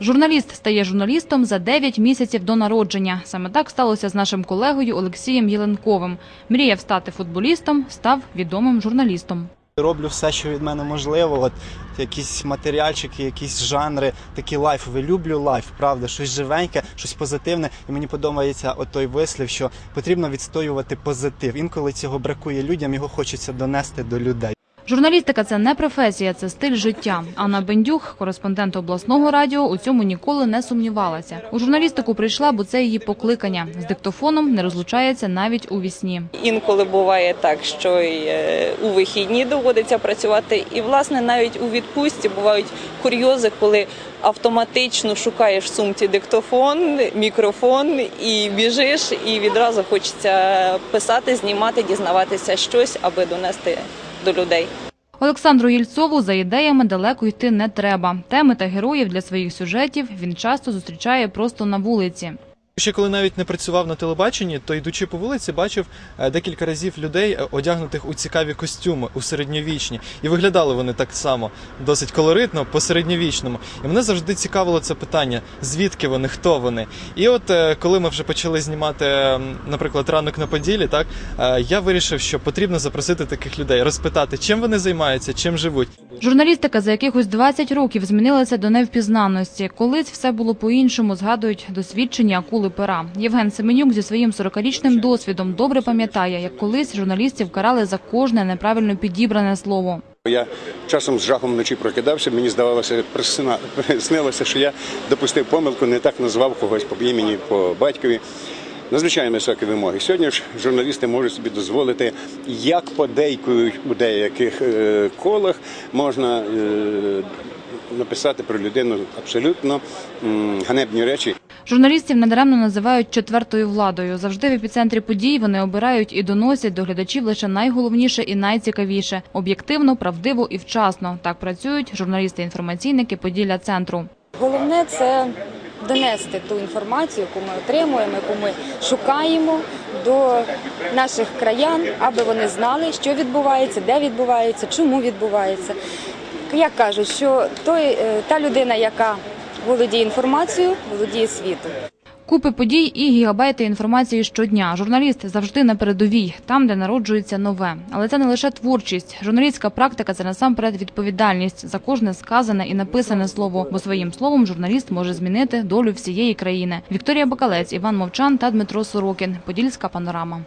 Журналіст стає журналістом за 9 місяців до народження. Саме так сталося з нашим колегою Олексієм Єленковим. Мріяв стати футболістом, став відомим журналістом. Роблю все, що від мене можливо. От якісь матеріальчики, якісь жанри, такі лайфові. Люблю лайф, правда, щось живеньке, щось позитивне. І мені подобається от той вислів, що потрібно відстоювати позитив. Інколи цього бракує людям, його хочеться донести до людей. Журналістика – це не професія, це стиль життя. Анна Бендюх, кореспондент обласного радіо, у цьому ніколи не сумнівалася. У журналістику прийшла, бо це її покликання. З диктофоном не розлучається навіть у вісні. Інколи буває так, що й е, у вихідні доводиться працювати, і власне навіть у відпустці бувають курйози, коли автоматично шукаєш в сумці диктофон, мікрофон і біжиш, і відразу хочеться писати, знімати, дізнаватися щось, аби донести до людей. Олександру Єльцову за ідеями далеко йти не треба. Теми та героїв для своїх сюжетів він часто зустрічає просто на вулиці. Ще коли навіть не працював на телебаченні, то йдучи по вулиці, бачив е, декілька разів людей, е, одягнутих у цікаві костюми, у середньовічні, і виглядали вони так само досить колоритно, по середньовічному. І мене завжди цікавило це питання: звідки вони, хто вони. І от е, коли ми вже почали знімати, наприклад, ранок на поділі, так я вирішив, що потрібно запросити таких людей, розпитати, чим вони займаються, чим живуть. Журналістика за якихось 20 років змінилася до невпізнанності. Колись все було по-іншому, згадують досвідчені акули пера. Євген Семенюк зі своїм 40-річним досвідом добре пам'ятає, як колись журналістів карали за кожне неправильно підібране слово. Я часом з жахом вночі прокидався, мені здавалося, присина- снилося, що я допустив помилку, не так назвав когось по імені, по батькові. Надзвичайно високі вимоги. Сьогодні ж журналісти можуть собі дозволити, як подейкують у деяких е, колах, можна е, написати про людину абсолютно ганебні речі. Журналістів недаремно називають четвертою владою. Завжди в епіцентрі подій вони обирають і доносять до глядачів лише найголовніше і найцікавіше – об'єктивно, правдиво і вчасно. Так працюють журналісти-інформаційники Поділля центру. Головне це донести ту інформацію, яку ми отримуємо, яку ми шукаємо до наших краян, аби вони знали, що відбувається, де відбувається, чому відбувається. Як кажуть, що той, е, та людина, яка володіє інформацією, володіє світом. Купи подій і гігабайти інформації щодня. Журналіст завжди на передовій, там, де народжується нове. Але це не лише творчість. Журналістська практика – це насамперед відповідальність за кожне сказане і написане слово. Бо своїм словом журналіст може змінити долю всієї країни. Вікторія Бакалець, Іван Мовчан та Дмитро Сорокін. Подільська панорама.